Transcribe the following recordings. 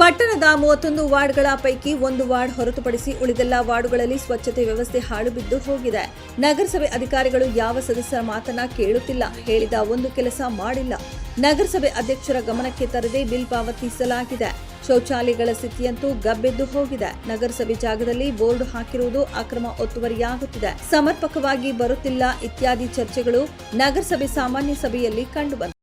ಪಟ್ಟಣದ ಮೂವತ್ತೊಂದು ವಾರ್ಡ್ಗಳ ಪೈಕಿ ಒಂದು ವಾರ್ಡ್ ಹೊರತುಪಡಿಸಿ ಉಳಿದೆಲ್ಲ ವಾರ್ಡ್ಗಳಲ್ಲಿ ಸ್ವಚ್ಛತೆ ವ್ಯವಸ್ಥೆ ಹಾಳು ಬಿದ್ದು ಹೋಗಿದೆ. ನಗರಸಭೆ ಅಧಿಕಾರಿಗಳು ಯಾವ ಸದಸ್ಯರ ಮಾತನ್ನ ಕೇಳುತ್ತಿಲ್ಲ, ಹೇಳಿದ ಒಂದು ಕೆಲಸ ಮಾಡಿಲ್ಲ. ನಗರಸಭೆ ಅಧ್ಯಕ್ಷರ ಗಮನಕ್ಕೆ ತರದೆ ಬಿಲ್ ಪಾವತಿಸಲಾಗಿದೆ. ಶೌಚಾಲಯಗಳ ಸ್ಥಿತಿಯಂತೂ ಗಬ್ಬೆದ್ದು ಹೋಗಿದೆ. ನಗರಸಭೆ ಜಾಗದಲ್ಲಿ ಬೋರ್ಡ್ ಹಾಕಿರುವುದು ಅಕ್ರಮ ಒತ್ತುವರಿಯಾಗುತ್ತಿದೆ. ಸಮರ್ಪಕವಾಗಿ ಬರುತ್ತಿಲ್ಲ ಇತ್ಯಾದಿ ಚರ್ಚೆಗಳು ನಗರಸಭೆ ಸಾಮಾನ್ಯ ಸಭೆಯಲ್ಲಿ ಕಂಡುಬಂತು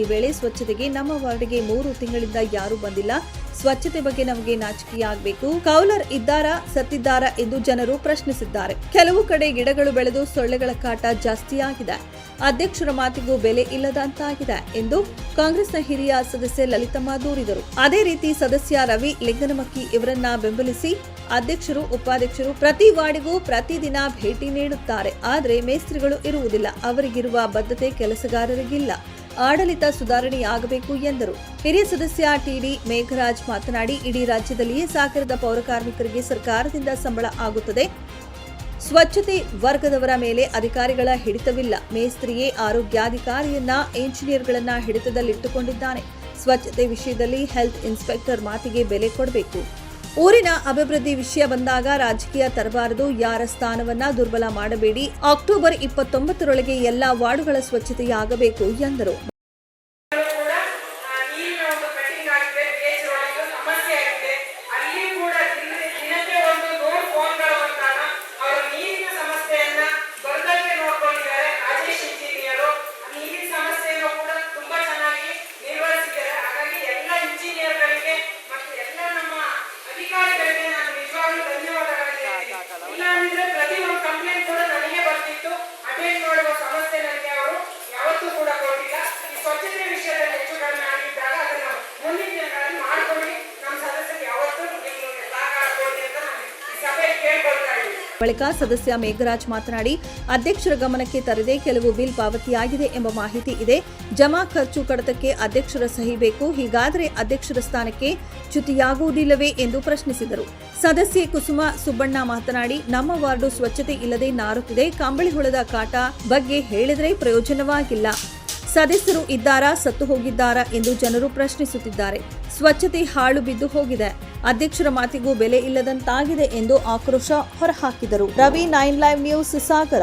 ಈ ವೇಳೆ ಸ್ವಚ್ಛತೆಗೆ ನಮ್ಮ ವಾರ್ಡ್ಗೆ ಮೂರು ತಿಂಗಳಿಂದ ಯಾರೂ ಬಂದಿಲ್ಲ. ಸ್ವಚ್ಛತೆ ಬಗ್ಗೆ ನಮಗೆ ನಾಚಿಕೆಯಾಗಬೇಕು ಕೌಲರ್ ಇದ್ದಾರಾ, ಸತ್ತಿದ್ದಾರಾ ಎಂದು ಜನರು ಪ್ರಶ್ನಿಸಿದ್ದಾರೆ. ಕೆಲವು ಕಡೆ ಗಿಡಗಳು ಬೆಳೆದು ಸೊಳ್ಳೆಗಳ ಕಾಟ ಜಾಸ್ತಿಯಾಗಿದೆ ಅಧ್ಯಕ್ಷರ ಮಾತಿಗೂ ಬೆಲೆ ಇಲ್ಲದಂತಾಗಿದೆ ಎಂದು ಕಾಂಗ್ರೆಸ್ನ ಹಿರಿಯ ಸದಸ್ಯೆ ಲಲಿತಮ್ಮ ದೂರಿದರು. ಅದೇ ರೀತಿ ಸದಸ್ಯ ರವಿ ಲಿಂಗನಮಕ್ಕಿ ಇವರನ್ನ ಬೆಂಬಲಿಸಿ ಅಧ್ಯಕ್ಷರು, ಉಪಾಧ್ಯಕ್ಷರು ಪ್ರತಿ ವಾರ್ಡಿಗೂ ಪ್ರತಿದಿನ ಭೇಟಿ ನೀಡುತ್ತಾರೆ. ಆದರೆ ಮೇಸ್ತ್ರಿಗಳು ಇರುವುದಿಲ್ಲ. ಅವರಿಗಿರುವ ಬದ್ಧತೆ ಕೆಲಸಗಾರರಿಗಿಲ್ಲ. ಆಡಳಿತ ಸುಧಾರಣೆಯಾಗಬೇಕು ಎಂದರು. ಹಿರಿಯ ಸದಸ್ಯ ಟಿಡಿ ಮೇಘರಾಜ್ ಮಾತನಾಡಿ, ಇಡೀ ರಾಜ್ಯದಲ್ಲಿಯೇ ಸಾಗರದ ಪೌರಕಾರ್ಮಿಕರಿಗೆ ಸರ್ಕಾರದಿಂದ ಸಂಬಳ ಆಗುತ್ತದೆ. ಸ್ವಚ್ಛತೆ ವರ್ಗದವರ ಮೇಲೆ ಅಧಿಕಾರಿಗಳ ಹಿಡಿತವಿಲ್ಲ. ಮೇಸ್ತ್ರಿಯೇ ಆರೋಗ್ಯಾಧಿಕಾರಿಯನ್ನ ಇಂಜಿನಿಯರ್ಗಳನ್ನ ಹಿಡಿತದಲ್ಲಿಟ್ಟುಕೊಂಡಿದ್ದಾನೆ. ಸ್ವಚ್ಛತೆ ವಿಷಯದಲ್ಲಿ ಹೆಲ್ತ್ ಇನ್ಸ್ಪೆಕ್ಟರ್ ಮಾತಿಗೆ ಬೆಲೆ ಕೊಡಬೇಕು. ಊರಿನ ಅಭಿವೃದ್ಧಿ ವಿಷಯ ಬಂದಾಗ ರಾಜಕೀಯ ತರಬಾರದು, ಯಾರ ಸ್ಥಾನವನ್ನ ದುರ್ಬಲ ಮಾಡಬೇಡಿ. ಅಕ್ಟೋಬರ್ ಇಪ್ಪತ್ತೊಂಬತ್ತರೊಳಗೆ ಎಲ್ಲಾ ವಾರ್ಡುಗಳ ಸ್ವಚ್ಛತೆಯಾಗಬೇಕು ಎಂದರು. ಪ್ರತಿ ಒಂದು ಬಳಿಕ ಸದಸ್ಯ ಮೇಘರಾಜ್ ಮಾತನಾಡಿ, ಅಧ್ಯಕ್ಷರ ಗಮನಕ್ಕೆ ತರದೆ ಕೆಲವು ಬಿಲ್ ಪಾವತಿಯಾಗಿದೆ ಎಂಬ ಮಾಹಿತಿ ಇದೆ. ಜಮಾ ಖರ್ಚು ಕಡತಕ್ಕೆ ಅಧ್ಯಕ್ಷರ ಸಹಿ ಬೇಕು. ಹೀಗಾದರೆ ಅಧ್ಯಕ್ಷರ ಸ್ಥಾನಕ್ಕೆ ಚ್ಯುತಿಯಾಗುವುದಿಲ್ಲವೇ ಎಂದು ಪ್ರಶ್ನಿಸಿದರು. ಸದಸ್ಯೆ ಕುಸುಮ ಸುಬ್ಬಣ್ಣ ಮಾತನಾಡಿ, ನಮ್ಮ ವಾರ್ಡು ಸ್ವಚ್ಛತೆ ಇಲ್ಲದೆ ನಾರುತ್ತಿದೆ. ಕಂಬಳಿ ಹುಳದ ಕಾಟ ಬಗ್ಗೆ ಹೇಳಿದರೆ ಪ್ರಯೋಜನವಾಗಿಲ್ಲ. ಸದಸ್ಯರು ಇದ್ದಾರಾ, ಸತ್ತು ಹೋಗಿದ್ದಾರಾ ಎಂದು ಜನರು ಪ್ರಶ್ನಿಸುತ್ತಿದ್ದಾರೆ. ಸ್ವಚ್ಛತೆ ಹಾಳು ಬಿದ್ದು ಹೋಗಿದೆ. ಅಧ್ಯಕ್ಷರ ಮಾತಿಗೂ ಬೆಲೆ ಇಲ್ಲದಂತಾಗಿದೆ ಎಂದು ಆಕ್ರೋಶ ಹೊರಹಾಕಿದರು. Ravi, nine live news, Sagara.